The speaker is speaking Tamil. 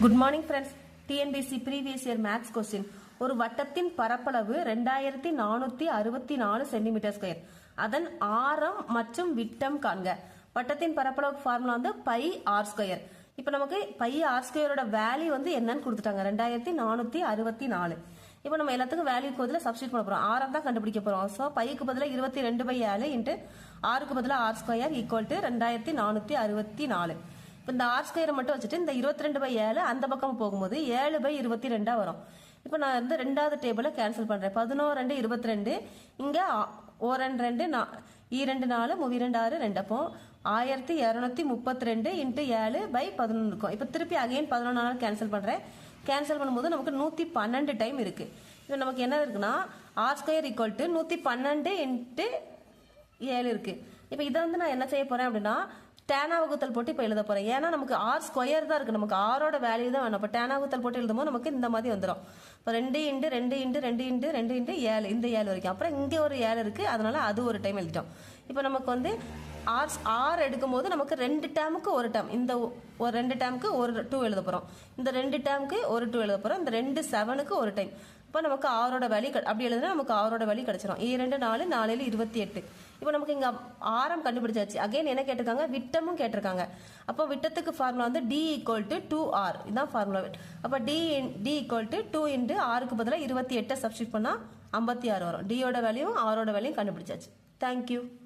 Good morning friends TNPSC previous year maths question ஒரு வட்டத்தின் பரப்பளவு ரெண்டாயிரத்தி நானூத்தி அறுபத்தி நாலு சென்டிமீட்டர் ஸ்கொயர் அதன் ஆரம் மற்றும் விட்டம் காண்க. வட்டத்தின் பரப்பளவு ஃபார்முலா வந்து பை ஆர் ஸ்கொயர் இப்போ நமக்கு பை ஆர் ஸ்கொயரோட வேல்யூ வந்து என்னன்னு கொடுத்துட்டாங்க. ரெண்டாயிரத்தி நானூத்தி அறுபத்தி நாலு. இப்போ நம்ம எல்லாத்துக்கும் வேல்யூக்கு பதிலாக சப்ஸ்டியூட் பண்ண போறோம். ஆரம் தான் கண்டுபிடிக்க போறோம். ஸோ பைக்கு பதிலாக இருபத்தி ரெண்டு பை ஏழு இன்ட்டு ஆறுக்கு பதிலாக ஆர் ஸ்கொயர் ஈக்குவல் டு ரெண்டாயிரத்தி நானூத்தி அறுபத்தி நாலு. இப்போ இந்த ஆர் ஸ்கொயரை மட்டும் வச்சுட்டு இந்த இருபத்தி ரெண்டு பை ஏழு அந்த பக்கம் போகும்போது ஏழு பை இருபத்தி ரெண்டா வரும். இப்போ நான் வந்து ரெண்டாவது டேபிளை கேன்சல் பண்றேன். பதினோரு ரெண்டு இருபத்தி ரெண்டு இங்க ஓ ரெண்டு ரெண்டு நா- ஈ ரெண்டு நாலு மூவி ரெண்டு ஆறு ரெண்டு. அப்போ ஆயிரத்தி இரநூத்தி முப்பத்தி ரெண்டு இன்ட்டு ஏழு பை பதினொன்று இருக்கும். இப்போ திருப்பி அகைன் பதினொன்று நாள் கேன்சல் பண்றேன். கேன்சல் பண்ணும்போது நமக்கு நூற்றி பன்னெண்டு டைம் இருக்கு. இப்போ நமக்கு என்ன இருக்குன்னா ஆர் ஸ்கொயர் ஈக்குவல் டு நூற்றி பன்னெண்டு இன்ட்டு ஏழு இருக்கு. இப்போ இதை வந்து நான் என்ன செய்ய போறேன் அப்படின்னா டேனா வகுத்தல் போட்டு இப்போ எழுத போகிறேன் ஏன்னா நமக்கு ஆர் ஸ்கொயர் தான் இருக்குது நமக்கு ஆரோட வேல்யூ தான் வேணும். இப்போ டேனா வகுத்தல் போட்டு எழுதும்போது நமக்கு இந்த மாதிரி வந்துடும் இப்போ ரெண்டு இன்ட்டு ரெண்டு இன்ட்டு ரெண்டு இன்ட்டு ரெண்டு இன்ட்டு ஏழு. இந்த ஏழு வரைக்கும். அப்புறம் இங்கே ஒரு ஏழு இருக்குது அதனால அது ஒரு டைம் எழுதிட்டோம். இப்போ நமக்கு வந்து ஆர்ஸ் ஆர் எடுக்கும்போது நமக்கு ரெண்டு டேமுக்கு ஒரு டேம். இந்த ஒ- ஒரு ரெண்டு டேமுக்கு ஒரு டூ எழுத போகிறோம் இந்த ரெண்டு டேமுக்கு ஒரு டூ எழுத போகிறோம் இந்த ரெண்டு செவனுக்கு ஒரு டைம். இப்போ நமக்கு ஆரோட வழி அப்படி எழுதுனா நமக்கு ஆரோட வழி கிடச்சிரும். இரண்டு நாலு நாலு இருபத்தி எட்டு. இப்போ நமக்கு இங்கே ஆரம் கண்டுபிடிச்சாச்சு. அகைன் என்ன கேட்டிருக்காங்க? விட்டமும் கேட்டிருக்காங்க. அப்போ விட்டத்துக்கு ஃபார்முலா வந்து D equal to two R இதுதான் ஃபார்முலா அப்போ D D equal to two into ஆருக்கு பதிலாக இருபத்தி எட்டை சப்ஸ்டியூட் பண்ணால் ஐம்பத்தி ஆறு வரும். டியோட வேலையும் ஆரோட வேலையும் கண்டுபிடிச்சாச்சு. தேங்க்யூ